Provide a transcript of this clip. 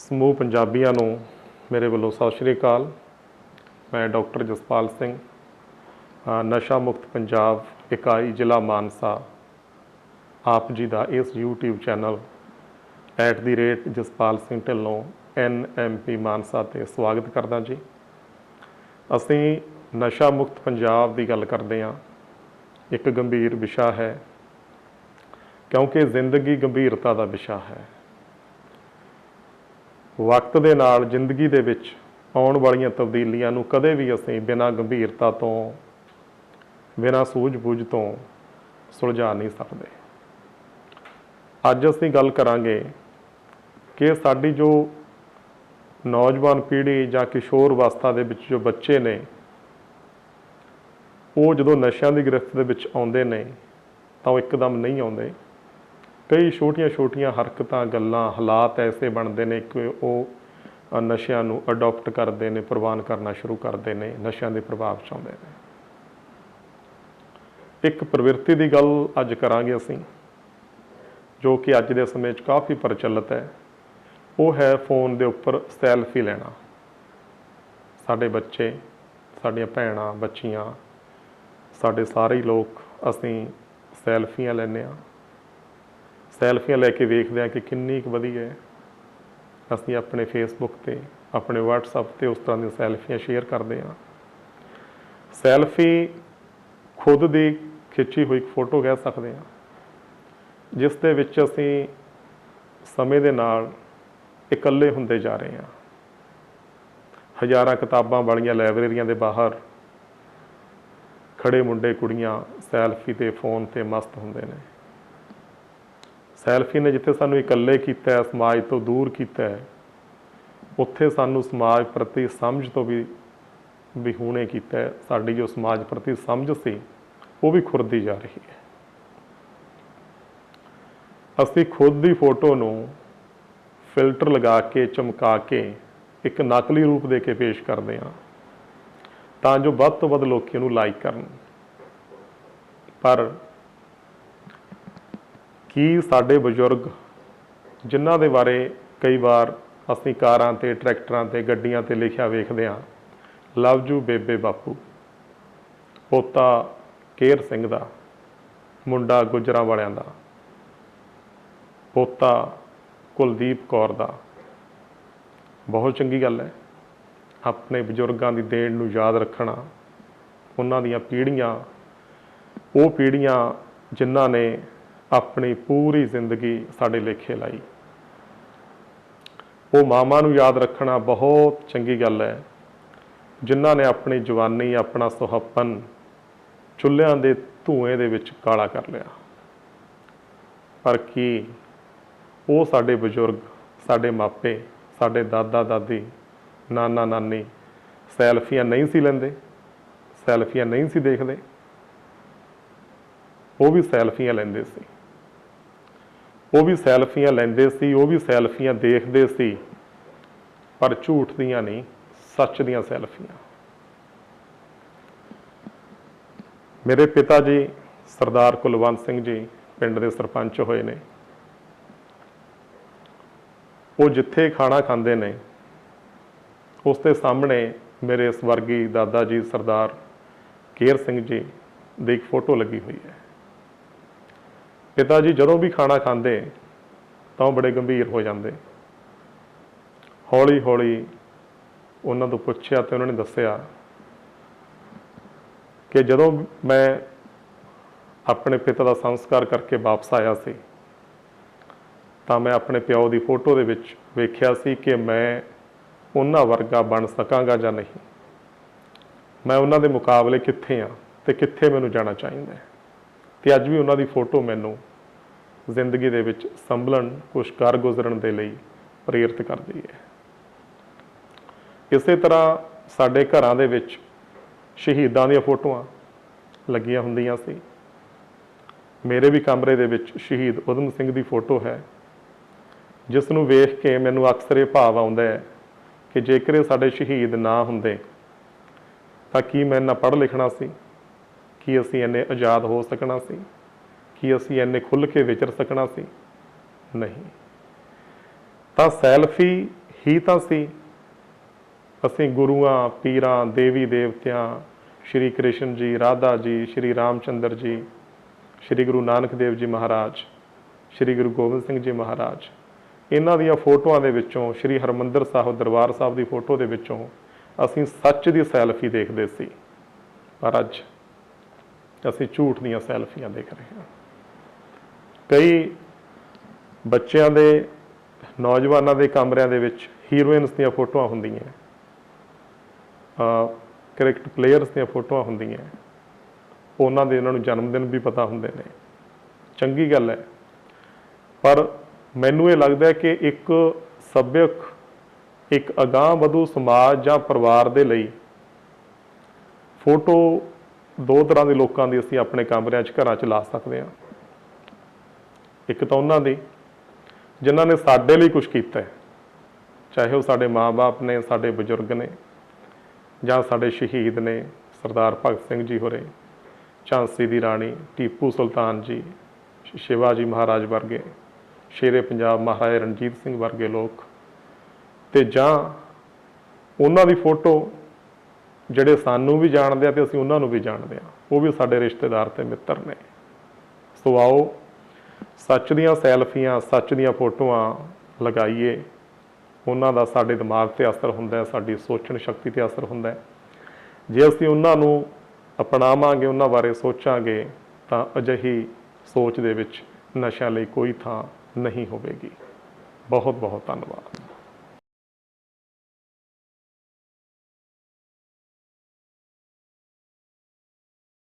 ਸਮੂਹ ਪੰਜਾਬੀਆਂ ਨੂੰ ਮੇਰੇ ਵੱਲੋਂ ਸਤਿ ਸ਼੍ਰੀ ਅਕਾਲ। ਮੈਂ ਡਾਕਟਰ ਜਸਪਾਲ ਸਿੰਘ ਨਸ਼ਾ ਮੁਕਤ ਪੰਜਾਬ, ਇਕਾਈ, ਜ਼ਿਲ੍ਹਾ ਮਾਨਸਾ। ਆਪ ਜੀ ਦਾ ਇਸ YouTube channel at @the rate Jaspal Singh Dhillon NMP Mansa ਤੇ ਸਵਾਗਤ ਕਰਦਾ ਜੀ। ਅਸੀਂ ਨਸ਼ਾ ਮੁਕਤ ਪੰਜਾਬ ਦੀ ਗੱਲ ਕਰਦੇ ਹਾਂ। ਇੱਕ ਗੰਭੀਰ ਵਿਸ਼ਾ ਹੈ, ਕਿਉਂਕਿ ਜ਼ਿੰਦਗੀ ਗੰਭੀਰਤਾ ਦਾ ਵਿਸ਼ਾ ਹੈ। ਵਕਤ ਦੇ ਨਾਲ ਜ਼ਿੰਦਗੀ ਦੇ ਵਿੱਚ ਆਉਣ ਵਾਲੀਆਂ ਤਬਦੀਲੀਆਂ ਨੂੰ ਕਦੇ ਵੀ ਅਸੀਂ ਬਿਨਾਂ ਗੰਭੀਰਤਾ ਤੋਂ, ਬਿਨਾਂ ਸੂਝ-ਬੂਝ ਤੋਂ ਸੁਲਝਾ ਨਹੀਂ ਸਕਦੇ। ਅੱਜ ਅਸੀਂ ਗੱਲ ਕਰਾਂਗੇ ਕਿ ਸਾਡੀ ਜੋ ਨੌਜਵਾਨ ਪੀੜ੍ਹੀ ਜਾਂ ਕਿਸ਼ੋਰ ਅਵਸਥਾ ਦੇ ਵਿੱਚ ਜੋ ਬੱਚੇ ਨੇ, ਉਹ ਜਦੋਂ ਨਸ਼ਿਆਂ ਦੀ ਗ੍ਰਿਫਤ ਦੇ ਵਿੱਚ ਆਉਂਦੇ ਨੇ, ਤਾਂ ਉਹ ਇੱਕਦਮ ਨਹੀਂ ਆਉਂਦੇ। ਕਈ ਛੋਟੀਆਂ-ਛੋਟੀਆਂ ਹਰਕਤਾਂ, ਗੱਲਾਂ, ਹਾਲਾਤ ਐਸੇ ਬਣਦੇ ਨੇ ਕਿ ਉਹ ਨਸ਼ਿਆਂ ਨੂੰ ਅਡਾਪਟ ਕਰਦੇ ਨੇ, ਪ੍ਰਵਾਨ ਕਰਨਾ ਸ਼ੁਰੂ ਕਰਦੇ ਨੇ, ਨਸ਼ਿਆਂ ਦੇ ਪ੍ਰਭਾਵ ਚ ਆਉਂਦੇ ਨੇ। ਇੱਕ ਪ੍ਰਵਿਰਤੀ ਦੀ ਗੱਲ ਅੱਜ ਕਰਾਂਗੇ ਅਸੀਂ, ਜੋ ਕਿ ਅੱਜ ਦੇ ਸਮੇਂ 'ਚ ਕਾਫੀ ਪ੍ਰਚਲਿਤ ਹੈ। ਉਹ ਹੈ ਫੋਨ ਦੇ ਉੱਪਰ ਸੈਲਫੀ ਲੈਣਾ। ਸਾਡੇ ਬੱਚੇ, ਸਾਡੀਆਂ ਭੈਣਾਂ, ਬੱਚੀਆਂ, ਸਾਡੇ ਸਾਰੇ ਲੋਕ ਅਸੀਂ ਸੈਲਫੀਆਂ ਲੈਂਦੇ ਹਾਂ। ਸੈਲਫੀਆਂ ਲੈ ਕੇ ਵੇਖਦੇ ਹਾਂ ਕਿ ਕਿੰਨੀ ਕੁ ਵਧੀਆ ਹੈ। ਅਸੀਂ ਆਪਣੇ ਫੇਸਬੁੱਕ ਤੇ, ਆਪਣੇ WhatsApp ਤੇ ਉਸ ਤਰ੍ਹਾਂ ਦੀਆਂ ਸੈਲਫੀਆਂ ਸ਼ੇਅਰ ਕਰਦੇ ਹਾਂ। ਸੈਲਫੀ ਖੁਦ ਦੀ ਖਿੱਚੀ ਹੋਈ ਇੱਕ ਫੋਟੋ ਕਹਿ ਸਕਦੇ ਹਾਂ। ਜਿਸ ਦੇ ਵਿੱਚ ਅਸੀਂ ਸਮੇਂ ਦੇ ਨਾਲ ਇਕੱਲੇ ਹੁੰਦੇ ਜਾ ਰਹੇ ਹਾਂ। ਹਜ਼ਾਰਾਂ ਕਿਤਾਬਾਂ ਵਾਲੀਆਂ ਲਾਇਬ੍ਰੇਰੀਆਂ ਦੇ ਬਾਹਰ ਖੜੇ ਮੁੰਡੇ ਕੁੜੀਆਂ ਸੈਲਫੀ ਤੇ ਫੋਨ ਤੇ ਮਸਤ ਹੁੰਦੇ ਨੇ। ਸੈਲਫੀ ਨੇ ਜਿੱਥੇ ਸਾਨੂੰ ਇਕੱਲੇ ਕੀਤਾ ਹੈ, ਸਮਾਜ ਤੋਂ ਦੂਰ ਕੀਤਾ ਹੈ, ਉੱਥੇ ਸਾਨੂੰ ਸਮਾਜ ਪ੍ਰਤੀ ਸਮਝ ਤੋਂ ਵੀ ਵਿਹੂਣੇ ਕੀਤਾ ਸਾਡੀ ਜੋ ਸਮਾਜ ਪ੍ਰਤੀ ਸਮਝ ਸੀ, ਉਹ ਵੀ ਖੁਰਦੀ ਜਾ ਰਹੀ ਹੈ। ਅਸੀਂ ਖੁਦ ਦੀ ਫੋਟੋ ਨੂੰ ਫਿਲਟਰ ਲਗਾ ਕੇ, ਚਮਕਾ ਕੇ, ਇੱਕ ਨਕਲੀ ਰੂਪ ਦੇ ਕੇ ਪੇਸ਼ ਕਰਦੇ ਹਾਂ, ਤਾਂ ਜੋ ਵੱਧ ਤੋਂ ਵੱਧ ਲੋਕੀ ਉਹਨੂੰ ਲਾਈਕ ਕਰਨ। ਪਰ ਕੀ ਸਾਡੇ ਬਜ਼ੁਰਗ ਜਿਨ੍ਹਾਂ ਦੇ ਬਾਰੇ ਕਈ ਵਾਰ ਅਸੀਂ ਕਾਰਾਂ ਤੇ, ਟਰੈਕਟਰਾਂ ਤੇ, ਗੱਡੀਆਂ ਤੇ ਲਿਖਿਆ ਵੇਖਦੇ ਹਾਂ? ਲਵ ਜੂ ਬੇਬੇ ਬਾਪੂ। ਪੋਤਾ ਕੇਰ ਸਿੰਘ ਦਾ, ਮੁੰਡਾ ਗੁਜਰਾਂ ਵਾਲਿਆਂ ਦਾ। ਪੋਤਾ ਕੁਲਦੀਪ ਕੌਰ ਦਾ। ਬਹੁਤ ਚੰਗੀ ਗੱਲ ਹੈ। ਆਪਣੇ ਬਜ਼ੁਰਗਾਂ ਦੀ ਦੇਣ ਨੂੰ ਯਾਦ ਰੱਖਣਾ। ਉਹਨਾਂ ਦੀਆਂ ਪੀੜ੍ਹੀਆਂ, ਉਹ ਪੀੜ੍ਹੀਆਂ ਜਿਨ੍ਹਾਂ ਨੇ ਆਪਣੀ ਪੂਰੀ ਜ਼ਿੰਦਗੀ ਸਾਡੇ ਲੇਖੇ ਲਾਈ। ਉਹ ਮਾਮਾ ਨੂੰ ਯਾਦ ਰੱਖਣਾ ਬਹੁਤ ਚੰਗੀ ਗੱਲ ਹੈ। ਜਿਨ੍ਹਾਂ ਨੇ ਆਪਣੀ ਜਵਾਨੀ, ਆਪਣਾ ਸੁਹੱਪਨ ਚੁੱਲ੍ਹਿਆਂ ਦੇ ਧੂਏ ਦੇ ਵਿੱਚ ਕਾਲਾ ਕਰ ਲਿਆ। ਪਰ ਕੀ ਉਹ ਸਾਡੇ ਬਜ਼ੁਰਗ, ਸਾਡੇ ਮਾਪੇ, ਸਾਡੇ ਦਾਦਾ, ਦਾਦੀ, ਨਾਨਾ, ਨਾਨੀ ਸੈਲਫੀਆਂ ਨਹੀਂ ਸੀ ਲੈਂਦੇ, ਸੈਲਫੀਆਂ ਨਹੀਂ ਸੀ ਦੇਖਦੇ? ਉਹ ਵੀ ਸੈਲਫੀਆਂ ਲੈਂਦੇ ਸੀ। ਉਹ ਵੀ ਸੈਲਫੀਆਂ ਲੈਂਦੇ ਸੀ, ਉਹ ਵੀ ਸੈਲਫੀਆਂ ਦੇਖਦੇ ਸੀ, ਪਰ ਝੂਠ ਦੀਆਂ ਨਹੀਂ, ਸੱਚ ਦੀਆਂ ਸੈਲਫੀਆਂ। ਮੇਰੇ ਪਿਤਾ ਜੀ, ਸਰਦਾਰ ਕੁਲਵੰਤ ਸਿੰਘ ਜੀ ਪਿੰਡ ਦੇ ਸਰਪੰਚ ਹੋਏ ਨੇ। ਉਹ ਜਿੱਥੇ ਖਾਣਾ ਖਾਂਦੇ ਨੇ, ਉਸ ਦੇ ਸਾਹਮਣੇ ਮੇਰੇ ਸਵਰਗੀ ਦਾਦਾ ਜੀ ਸਰਦਾਰ ਕੇਰ ਸਿੰਘ ਜੀ ਦੀ ਇੱਕ ਫੋਟੋ ਲੱਗੀ ਹੋਈ ਹੈ। ਪਿਤਾ ਜੀ ਜਦੋਂ ਵੀ ਖਾਣਾ ਖਾਂਦੇ, ਤਾਂ ਉਹ ਬੜੇ ਗੰਭੀਰ ਹੋ ਜਾਂਦੇ। ਹੌਲੀ ਹੌਲੀ ਉਹਨਾਂ ਤੋਂ ਪੁੱਛਿਆ ਤੇ ਉਹਨਾਂ ਨੇ ਦੱਸਿਆ ਕਿ ਜਦੋਂ ਮੈਂ ਆਪਣੇ ਪਿਤਾ ਦਾ ਸੰਸਕਾਰ ਕਰਕੇ ਵਾਪਸ ਆਇਆ ਸੀ, ਤਾਂ ਮੈਂ ਆਪਣੇ ਪਿਓ ਦੀ ਫੋਟੋ ਦੇ ਵਿੱਚ ਵੇਖਿਆ ਸੀ ਕਿ ਮੈਂ ਉਹਨਾਂ ਵਰਗਾ ਬਣ ਸਕਾਂਗਾ ਜਾਂ ਨਹੀਂ। ਮੈਂ ਉਹਨਾਂ ਦੇ ਮੁਕਾਬਲੇ ਕਿੱਥੇ ਆ ਤੇ ਕਿੱਥੇ ਮੈਨੂੰ ਜਾਣਾ ਚਾਹੀਦਾ ਹੈ। ਤੇ ਅੱਜ ਵੀ ਉਹਨਾਂ ਦੀ ਫੋਟੋ ਮੈਨੂੰ ਜ਼ਿੰਦਗੀ ਦੇ ਵਿੱਚ ਸੰਭਲਣ, ਕੁਛ ਕਰ ਗੁਜ਼ਰਨ ਦੇ ਲਈ ਪ੍ਰੇਰਿਤ ਕਰਦੀ ਹੈ। ਇਸੇ ਤਰ੍ਹਾਂ ਸਾਡੇ ਘਰਾਂ ਦੇ ਵਿੱਚ ਸ਼ਹੀਦਾਂ ਦੀਆਂ ਫੋਟੋਆਂ ਲੱਗੀਆਂ ਹੁੰਦੀਆਂ ਸੀ। ਮੇਰੇ ਵੀ ਕਮਰੇ ਦੇ ਵਿੱਚ ਸ਼ਹੀਦ ਉਦਮ ਸਿੰਘ ਦੀ ਫੋਟੋ ਹੈ ਜਿਸ ਨੂੰ ਵੇਖ ਕੇ ਮੈਨੂੰ ਅਕਸਰ ਇਹ ਭਾਵ ਆਉਂਦਾ ਹੈ ਕਿ ਜੇਕਰ ਇਹ ਸਾਡੇ ਸ਼ਹੀਦ ਨਾ ਹੁੰਦੇ, ਤਾਂ ਕੀ ਮੈਂ ਇੰਨਾ ਪੜ੍ਹ ਲਿਖਣਾ ਸੀ? ਕੀ ਅਸੀਂ ਇੰਨੇ ਆਜ਼ਾਦ ਹੋ ਸਕਣਾ ਸੀ? ਕੀ ਅਸੀਂ ਇੰਨੇ ਖੁੱਲ੍ਹ ਕੇ ਵਿਚਰ ਸਕਣਾ ਸੀ? ਨਹੀਂ। ਤਾਂ ਸੈਲਫੀ ਹੀ ਤਾਂ ਸੀ। ਅਸੀਂ ਗੁਰੂਆਂ, ਪੀਰਾਂ, ਦੇਵੀ ਦੇਵਤਿਆਂ, ਸ਼੍ਰੀ ਕ੍ਰਿਸ਼ਨ ਜੀ, ਰਾਧਾ ਜੀ, ਸ਼੍ਰੀ ਰਾਮਚੰਦਰ ਜੀ, ਸ਼੍ਰੀ ਗੁਰੂ ਨਾਨਕ ਦੇਵ ਜੀ ਮਹਾਰਾਜ, ਸ਼੍ਰੀ ਗੁਰੂ ਗੋਬਿੰਦ ਸਿੰਘ ਜੀ ਮਹਾਰਾਜ। ਇਹਨਾਂ ਦੀਆਂ ਫੋਟੋਆਂ ਦੇ ਵਿੱਚੋਂ, ਸ਼੍ਰੀ ਹਰਮੰਦਰ ਸਾਹਿਬ ਦਰਬਾਰ ਸਾਹਿਬ ਦੀ ਫੋਟੋ ਦੇ ਵਿੱਚੋਂ ਅਸੀਂ ਸੱਚ ਦੀ ਸੈਲਫੀ ਦੇਖਦੇ ਸੀ। ਪਰ ਅੱਜ ਅਸੀਂ ਝੂਠ ਦੀਆਂ ਸੈਲਫੀਆਂ ਦੇਖ ਰਹੇ ਹਾਂ। ਕਈ ਬੱਚਿਆਂ ਦੇ, ਨੌਜਵਾਨਾਂ ਦੇ ਕਮਰਿਆਂ ਦੇ ਵਿੱਚ ਹੀਰੋਇਨਸ ਦੀਆਂ ਫੋਟੋਆਂ ਹੁੰਦੀਆਂ ਆ ਕ੍ਰਿਕਟ ਪਲੇਅਰਸ ਦੀਆਂ ਫੋਟੋਆਂ ਹੁੰਦੀਆਂ ਉਹਨਾਂ ਦੇ ਉਹਨਾਂ ਨੂੰ ਜਨਮ ਦਿਨ ਵੀ ਪਤਾ ਹੁੰਦੇ ਨੇ। ਚੰਗੀ ਗੱਲ ਹੈ। ਪਰ ਮੈਨੂੰ ਇਹ ਲੱਗਦਾ ਹੈ ਕਿ ਇੱਕ ਸੱਭਿਅਕ, ਇੱਕ ਅਗਾਂਹ ਵਧੂ ਸਮਾਜ ਜਾਂ ਪਰਿਵਾਰ ਦੇ ਲਈ ਫੋਟੋ ਦੋ ਤਰ੍ਹਾਂ ਦੇ ਲੋਕਾਂ ਦੀ ਅਸੀਂ ਆਪਣੇ ਕਮਰਿਆਂ 'ਚ ਘਰਾਂ 'ਚ ਲਾ ਸਕਦੇ ਹਾਂ। ਇੱਕ ਤਾਂ ਉਹਨਾਂ ਦੀ, ਜਿਨ੍ਹਾਂ ਨੇ ਸਾਡੇ ਲਈ ਕੁਝ ਕੀਤਾ ਹੈ। ਚਾਹੇ ਉਹ ਸਾਡੇ ਮਾਪੇ ਨੇ, ਸਾਡੇ ਬਜ਼ੁਰਗ ਨੇ, ਜਾਂ ਸਾਡੇ ਸ਼ਹੀਦ ਨੇ, ਸਰਦਾਰ ਭਗਤ ਸਿੰਘ ਜੀ ਹੋਰੇ, ਝਾਂਸੀ ਦੀ ਰਾਣੀ, ਟੀਪੂ ਸੁਲਤਾਨ ਜੀ, ਸ਼ਿਵਾਜੀ ਮਹਾਰਾਜ ਵਰਗੇ, ਸ਼ੇਰੇ ਪੰਜਾਬ ਮਹਾਰਾਜਾ ਰਣਜੀਤ ਸਿੰਘ ਵਰਗੇ ਲੋਕ। ਤੇ ਜਾਂ ਉਹਨਾਂ ਦੀ ਫੋਟੋ ਜਿਹੜੇ ਸਾਨੂੰ ਵੀ ਜਾਣਦੇ ਆ ਤੇ ਅਸੀਂ ਉਹਨਾਂ ਨੂੰ ਵੀ ਜਾਣਦੇ ਆ। ਉਹ ਵੀ ਸਾਡੇ ਰਿਸ਼ਤੇਦਾਰ ਤੇ ਮਿੱਤਰ ਨੇ। ਸੋ ਆਓ, ਸੱਚ ਦੀਆਂ ਸੈਲਫੀਆਂ, ਸੱਚ ਦੀਆਂ ਫੋਟੋਆਂ ਲਗਾਈਏ। ਉਹਨਾਂ ਦਾ ਸਾਡੇ ਦਿਮਾਗ ਤੇ ਅਸਰ ਹੁੰਦਾ ਹੈ, ਸਾਡੀ ਸੋਚਣ ਸ਼ਕਤੀ ਤੇ ਅਸਰ ਹੁੰਦਾ ਹੈ। ਜੇ ਅਸੀਂ ਉਹਨਾਂ ਨੂੰ ਅਪਣਾਵਾਂਗੇ, ਉਹਨਾਂ ਬਾਰੇ ਸੋਚਾਂਗੇ, ਤਾਂ ਅਜਿਹੀ ਸੋਚ ਦੇ ਵਿੱਚ ਨਸ਼ਿਆਂ ਲਈ ਕੋਈ ਥਾਂ ਨਹੀਂ ਹੋਵੇਗੀ। ਬਹੁਤ ਬਹੁਤ ਧੰਨਵਾਦ।